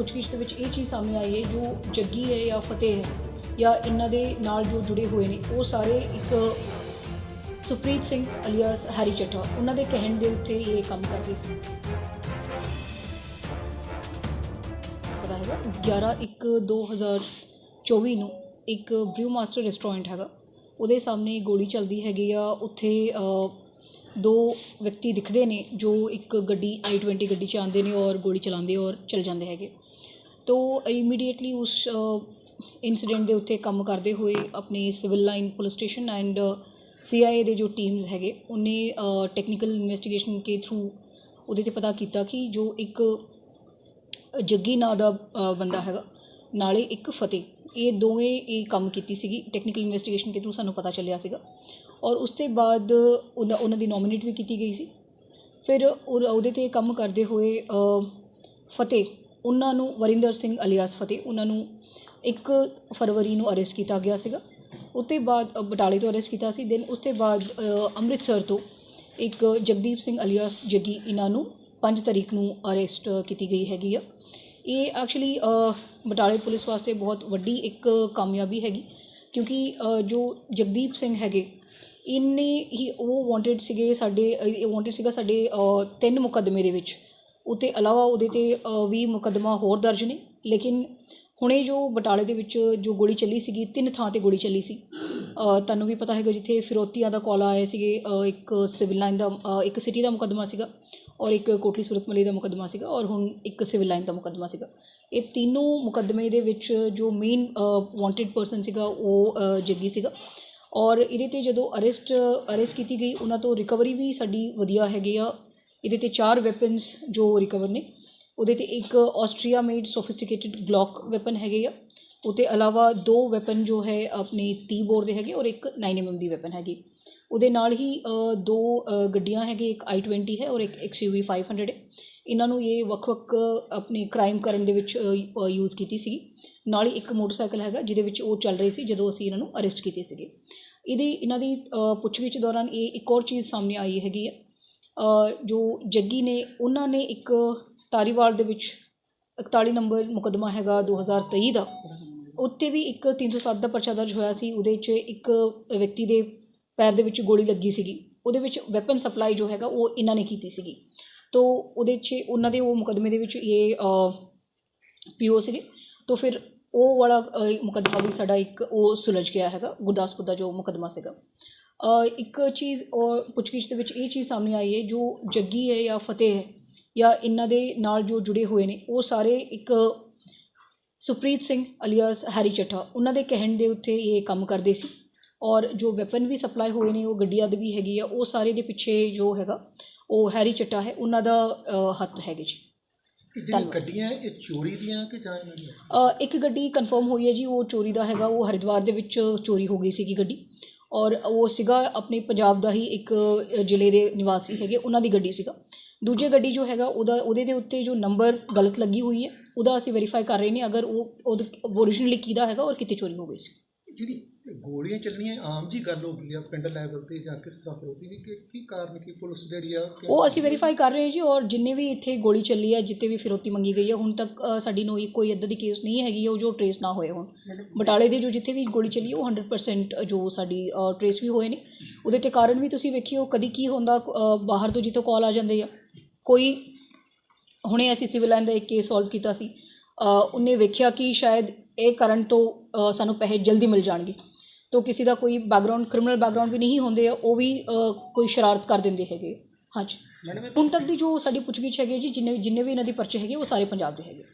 ਪੁੱਛਗਿੱਛ ਦੇ ਵਿੱਚ ਇਹ ਚੀਜ਼ ਸਾਹਮਣੇ ਆਈ ਹੈ, ਜੋ ਜੱਗੀ ਹੈ ਜਾਂ ਫਤਿਹ ਹੈ ਜਾਂ ਇਹਨਾਂ ਦੇ ਨਾਲ ਜੋ ਜੁੜੇ ਹੋਏ ਨੇ, ਉਹ ਸਾਰੇ ਇੱਕ ਸੁਪ੍ਰੀਤ ਸਿੰਘ ਅਲੀਆਸ ਹਰੀ ਚੱਠਾ, ਉਹਨਾਂ ਦੇ ਕਹਿਣ ਦੇ ਉੱਤੇ ਇਹ ਕੰਮ ਕਰਦੇ ਸੀ। ਪਤਾ ਹੈਗਾ? 11 1 2024 ਨੂੰ ਇੱਕ ਬ੍ਰਿਊ ਮਾਸਟਰ ਰੈਸਟੋਰੈਂਟ ਹੈਗਾ। ਉਹਦੇ ਸਾਹਮਣੇ ਗੋਲੀ ਚੱਲਦੀ ਹੈਗੀ ਆ, ਉੱਥੇ ਦੋ ਵਿਅਕਤੀ ਦਿਖਦੇ ਨੇ ਜੋ ਇੱਕ ਗੱਡੀ i20 ਗੱਡੀ 'ਚ ਆਉਂਦੇ ਨੇ ਔਰ ਗੋਲੀ ਚਲਾਉਂਦੇ ਔਰ ਚਲ ਜਾਂਦੇ ਹੈਗੇ। ਤੋ ਇਮੀਡੀਏਟਲੀ ਉਸ ਇੰਸੀਡੈਂਟ ਦੇ ਉੱਤੇ ਕੰਮ ਕਰਦੇ ਹੋਏ ਆਪਣੀ civil line police station and C I A ਦੇ ਜੋ ਟੀਮਸ ਹੈਗੇ, ਉਹਨੇ ਟੈਕਨੀਕਲ ਇਨਵੈਸਟੀਗੇਸ਼ਨ ਕੇ ਥਰੂ ਉਹਦੇ ਤੇ ਪਤਾ ਕੀਤਾ ਕਿ ਜੋ ਇੱਕ ਜੱਗੀ ਨਾਂ ਦਾ ਬੰਦਾ ਹੈਗਾ ਨਾਲੇ ਇੱਕ ਫਤਿਹ। ਇਹ ਦੋਵੇਂ ਇਹ ਕੰਮ ਕੀਤੀ ਸੀਗੀ ਟੈਕਨੀਕਲ ਇਨਵੈਸਟੀਗੇਸ਼ਨ ਕੇ ਥਰੂ ਸਾਨੂੰ ਪਤਾ ਚੱਲਿਆ ਸੀਗਾ। ਔਰ ਉਸ ਤੋਂ ਬਾਅਦ ਉਹਨਾਂ ਉਹਨਾਂ ਦੀ ਨੋਮੀਨੇਟ ਵੀ ਕੀਤੀ ਗਈ ਸੀ। ਫਿਰ ਉਹ- ਉਹਦੇ ਤੇ ਕੰਮ ਕਰਦੇ ਹੋਏ ਫਤਿਹ, ਉਹਨਾਂ ਨੂੰ ਵਰਿੰਦਰ ਸਿੰਘ ਅਲੀਆਸ ਫਤਿਹ, ਉਹਨਾਂ ਨੂੰ 1 ਫਰਵਰੀ ਨੂੰ ਅਰੈਸਟ ਕੀਤਾ ਗਿਆ ਸੀਗਾ। ਉਸ ਤੋਂ ਬਾਅਦ ਬਟਾਲੇ ਤੋਂ ਅਰੈਸਟ ਕੀਤਾ ਸੀ। ਦੈਨ ਉਸ ਤੋਂ ਬਾਅਦ ਅੰਮ੍ਰਿਤਸਰ ਤੋਂ ਇੱਕ ਜਗਦੀਪ ਸਿੰਘ ਅਲੀਆਸ ਜੱਗੀ, ਇਹਨਾਂ ਨੂੰ 5 ਤਰੀਕ ਨੂੰ ਅਰੈਸਟ ਕੀਤੀ ਗਈ ਹੈਗੀ ਆ। ਇਹ ਐਕਚੁਅਲੀ ਬਟਾਲੇ ਪੁਲਿਸ ਵਾਸਤੇ ਬਹੁਤ ਵੱਡੀ ਇੱਕ ਕਾਮਯਾਬੀ ਹੈਗੀ ਕਿਉਂਕਿ ਜੋ ਜਗਦੀਪ ਸਿੰਘ ਹੈਗੇ ਇਹਨੇ ਹੀ ਉਹ ਵਾਂਟਡ ਸੀਗੇ ਸਾਡੇ ਇਹ ਵਾਂਟਡ ਸੀਗਾ ਸਾਡੇ ਤਿੰਨ ਮੁਕੱਦਮੇ ਦੇ ਵਿੱਚ। ਉਤੇ ਇਲਾਵਾ ਉਹਦੇ ਤੇ ਅ, ਮੁਕੱਦਮਾ ਹੋਰ ਦਰਜ ਨੇ ਲੇਕਿਨ ਹੁਣੇ ਜੋ ਬਟਾਲੇ ਦੇ ਵਿੱਚ ਜੋ ਗੋਲੀ ਚੱਲੀ ਸੀਗੀ, ਤਿੰਨ ਥਾਂ ਤੇ ਗੋਲੀ ਚੱਲੀ ਸੀ। ਤੁਹਾਨੂੰ ਵੀ ਪਤਾ ਹੈਗਾ ਜਿੱਥੇ ਫਿਰੋਤੀਆਂ ਦਾ ਕਾਲ ਆਇਆ ਸੀਗੇ ਇੱਕ ਸਿਵਲ ਲਾਈਨ ਦਾ ਇੱਕ ਸਿਟੀ ਦਾ ਮੁਕੱਦਮਾ ਸੀਗਾ ਔਰ ਇੱਕ ਕੋਟਲੀ ਸੂਰਤ ਮਲੀ ਦਾ ਮੁਕੱਦਮਾ ਸੀਗਾ ਔਰ ਹੁਣ ਇੱਕ ਸਿਵਲ ਲਾਈਨ ਦਾ ਮੁਕੱਦਮਾ ਸੀਗਾ। ਇਹ ਤਿੰਨੋਂ ਮੁਕੱਦਮੇ ਦੇ ਵਿੱਚ ਜੋ ਮੇਨ ਵਾਂਟਡ ਪਰਸਨ ਸੀਗਾ, ਉਹ ਜੱਗੀ ਸੀਗਾ। ਔਰ ਇਹਦੇ ਤੇ ਜਦੋਂ ਅਰੈਸਟ ਅਰੈਸਟ ਕੀਤੀ ਗਈ, ਉਹਨਾਂ ਤੋਂ ਰਿਕਵਰੀ ਵੀ ਸਾਡੀ ਵਧੀਆ ਹੈਗੀ ਆ। ਇਹਦੇ ਤੇ ਚਾਰ ਵੈਪਨਸ ਜੋ ਰਿਕਵਰ ਨੇ। ਉਹਦੇ ਤੇ ਇੱਕ Austria made sophisticated Glock weapon ਹੈਗੇ ਆ। ਉਹਤੇ ਇਲਾਵਾ ਦੋ ਵੈਪਨ ਜੋ ਹੈ ਆਪਣੇ 30 ਬੋਰ ਦੇ ਹੈਗੇ ਔਰ ਇੱਕ 9 mm ਦੀ ਵੈਪਨ ਹੈਗੀ। ਉਹਦੇ ਨਾਲ ਹੀ ਦੋ ਗੱਡੀਆਂ ਹੈਗੇ, ਇੱਕ i20 ਹੈ ਔਰ ਇੱਕ XUV 500 ਹੈ। ਇਹਨਾਂ ਨੂੰ ਇਹ ਵੱਖ-ਵੱਖ ਆਪਣੇ ਕ੍ਰਾਈਮ ਕਰਨ ਦੇ ਵਿੱਚ ਯੂਜ਼ ਕੀਤੀ ਸੀਗੀ। ਨਾਲ ਹੀ ਇੱਕ ਮੋਟਰਸਾਈਕਲ ਹੈਗਾ ਜਿਹਦੇ ਵਿੱਚ ਉਹ ਚੱਲ ਰਹੇ ਸੀ ਜਦੋਂ ਅਸੀਂ ਇਹਨਾਂ ਨੂੰ ਅਰੈਸਟ ਕੀਤੇ ਸੀਗੇ। ਇਹਦੀ, ਇਹਨਾਂ ਦੀ ਪੁੱਛਗਿੱਛ ਦੌਰਾਨ ਇਹ ਇੱਕ ਹੋਰ ਚੀਜ਼ ਸਾਹਮਣੇ ਆਈ ਹੈਗੀ ਹੈ ਜੋ ਜੱਗੀ ਨੇ, ਉਹਨਾਂ ਨੇ ਇੱਕ ਤਾਰੀਵਾਲ ਦੇ ਵਿੱਚ 41 ਨੰਬਰ ਮੁਕੱਦਮਾ ਹੈਗਾ 2023 ਦਾ। ਉੱਤੇ ਵੀ ਇੱਕ 307 ਦਾ ਪਰਚਾ ਦਰਜ ਹੋਇਆ ਸੀ ਉਹਦੇ 'ਚ ਇੱਕ ਵਿਅਕਤੀ ਦੇ ਪੈਰ ਦੇ ਵਿੱਚ ਗੋਲੀ ਲੱਗੀ ਸੀਗੀ। ਉਹਦੇ ਵਿੱਚ ਵੈਪਨ ਸਪਲਾਈ ਜੋ ਹੈਗਾ ਉਹ ਇਹਨਾਂ ਨੇ ਕੀਤੀ ਸੀਗੀ। ਤੋ ਉਹਦੇ 'ਚ ਉਹਨਾਂ ਦੇ ਉਹ ਮੁਕੱਦਮੇ ਦੇ ਵਿੱਚ ਇਹ ਪੀਓ ਸੀਗੇ। ਤੋ ਫਿਰ ਉਹ ਵਾਲਾ ਅ, ਮੁਕੱਦਮਾ ਵੀ ਸਾਡਾ ਇੱਕ ਉਹ ਸੁਲਝ ਗਿਆ ਹੈਗਾ ਗੁਰਦਾਸਪੁਰ ਦਾ ਜੋ ਮੁਕੱਦਮਾ ਸੀਗਾ। ਇੱਕ ਚੀਜ਼ ਔਰ ਪੁੱਛਗਿੱਛ ਦੇ ਵਿੱਚ ਇਹ ਚੀਜ਼ ਸਾਹਮਣੇ ਆਈ ਹੈ ਜੋ ਜੱਗੀ ਹੈ ਜਾਂ ਫਤਿਹ ਹੈ ਜਾਂ ਇਹਨਾਂ ਦੇ ਨਾਲ ਜੋ ਜੁੜੇ ਹੋਏ ਨੇ ਉਹ ਸਾਰੇ ਇੱਕ ਸੁਪ੍ਰੀਤ ਸਿੰਘ ਅਲੀਆਸ ਹੈਰੀ ਚੱਠਾ ਉਹਨਾਂ ਦੇ ਕਹਿਣ ਦੇ ਉੱਤੇ ਇਹ ਕੰਮ ਕਰਦੇ ਸੀ। ਔਰ ਜੋ ਵੈਪਨ ਵੀ ਸਪਲਾਈ ਹੋਏ ਨੇ ਉਹ ਗੱਡੀਆਂ ਦੇ ਵੀ ਹੈਗੀ ਆ ਉਹ ਸਾਰੇ ਦੇ ਪਿੱਛੇ ਜੋ ਹੈਗਾ ਉਹ ਹੈਰੀ ਚੱਠਾ ਹੈ ਉਹਨਾਂ ਦਾ ਅ, ਹੱਥ ਹੈਗੇ ਜੀ। ਜਿਹੜੀਆਂ ਧੰਨਵਾਦ। ਗੱਡੀਆਂ ਇਹ ਚੋਰੀ ਦੀਆਂ ਕਿ ਜਾਂ ਇਹਨਾਂ ਦੀਆਂ? ਅ, ਇੱਕ ਗੱਡੀ ਕਨਫਰਮ ਹੋਈ ਹੈ ਜੀ ਉਹ ਚੋਰੀ ਦਾ ਹੈਗਾ ਉਹ ਹਰਿਦੁਆਰ ਦੇ ਵਿੱਚ ਚੋਰੀ ਹੋ ਗਈ ਸੀਗੀ ਗੱਡੀ। ਔਰ ਉਹ ਸੀਗਾ ਆਪਣੇ ਪੰਜਾਬ ਦਾ ਹੀ ਇੱਕ ਜ਼ਿਲ੍ਹੇ ਦੇ ਨਿਵਾਸੀ ਹੈਗੇ, ਉਹਨਾਂ ਦੀ ਗੱਡੀ ਸੀਗਾ। ਦੂਜੀ ਗੱਡੀ ਜੋ ਹੈਗਾ, ਉਹਦਾ, ਉਹਦੇ ਦੇ ਉੱਤੇ ਜੋ ਨੰਬਰ ਗਲਤ ਲੱਗੀ ਹੋਈ ਹੈ, ਉਹਦਾ ਅਸੀਂ ਵੈਰੀਫਾਈ ਕਰ ਰਹੇ ਨੇ, ਅਗਰ ਉਹ ਓਰੀਜਨਲੀ ਕਿਹਦਾ ਹੈਗਾ, ਔਰ ਕਿਤੇ ਚੋਰੀ ਹੋ ਗਈ ਸੀ। ਜਿਹੜੀ ਗੋਲੀਆਂ ਚੱਲਣੀਆਂ ਆਮ ਜੀ ਗੱਲ ਹੋ ਗਈ ਆ ਪਿੰਡ ਲੈਵਲ ਤੇ ਜਾਂ ਕਿਸ ਤਰ੍ਹਾਂ ਹੋਦੀ ਵੀ ਕਿ ਕੀ ਕਾਰਨ ਕੀ ਪੁਲਿਸ ਜਿਹੜੀ ਆ ਉਹ ਅਸੀਂ ਵੈਰੀਫਾਈ ਕਰ ਰਹੇ ਹਾਂ ਜੀ ਔਰ ਜਿੰਨੇ ਵੀ ਇੱਥੇ ਗੋਲੀ ਚੱਲੀ ਹੈ ਜਿੱਤੇ ਵੀ ਫਿਰੌਤੀ ਮੰਗੀ ਗਈ ਹੈ ਹੁਣ ਤੱਕ ਅ, ਸਾਡੀ ਨੋਈ ਕੋਈ ਇੱਦਾਂ ਦੀ ਕੇਸ ਨਹੀਂ ਹੈਗੀ ਉਹ ਜੋ ਟਰੇਸ ਨਾ ਹੋਏ ਹੋਣ। ਬਟਾਲੇ ਦੇ ਜੋ ਜਿੱਥੇ ਵੀ ਗੋਲੀ ਚੱਲੀ ਉਹ 100% ਜੋ ਸਾਡੀ ਟਰੇਸ ਵੀ ਹੋਏ ਨੇ। ਉਹਦੇ ਤੇ ਕਾਰਨ ਵੀ ਤੁਸੀਂ ਵੇਖਿਓ ਕਦੀ ਕੀ ਹੁੰਦਾ ਅ, ਬਾਹਰ ਤੋਂ ਜਿੱਥੋਂ ਕਾਲ ਆ ਜਾਂਦੇ ਆ। ਕੋਈ ਹੁਣੇ ਅਸੀਂ ਸਿਵਲ ਲਾਈਨ ਦਾ ਇੱਕ ਕੇਸ ਸੋਲਵ ਕੀਤਾ ਸੀ। ਅ, ਉਹਨੇ ਵੇਖਿਆ ਕਿ ਸ਼ਾਇਦ ਇਹ ਕਰਨ ਤੋਂ ਸਾਨੂੰ ਪੈਸੇ ਜਲਦੀ ਮਿਲ ਜਾਣਗੇ। ਤੋ ਕਿਸੇ ਦਾ ਕੋਈ ਬੈਕਗ੍ਰਾਉਂਡ ਕ੍ਰਿਮੀਨਲ ਬੈਕਗ੍ਰਾਉਂਡ ਵੀ ਨਹੀਂ ਹੁੰਦੇ, ਉਹ ਵੀ ਕੋਈ ਸ਼ਰਾਰਤ ਕਰ ਦਿੰਦੇ ਹੈਗੇ। ਹਾਂਜੀ। ਹੁਣ ਤੱਕ ਦੀ ਜੋ ਸਾਡੀ ਪੁੱਛਗਿੱਛ ਹੈਗੀ ਹੈ ਜੀ, ਜਿੰਨੇ ਜਿੰਨੇ ਵੀ ਇਹਨਾਂ ਦੀ ਪਰਚੇ ਹੈਗੇ, ਉਹ ਸਾਰੇ ਪੰਜਾਬ ਦੇ ਹੈਗੇ।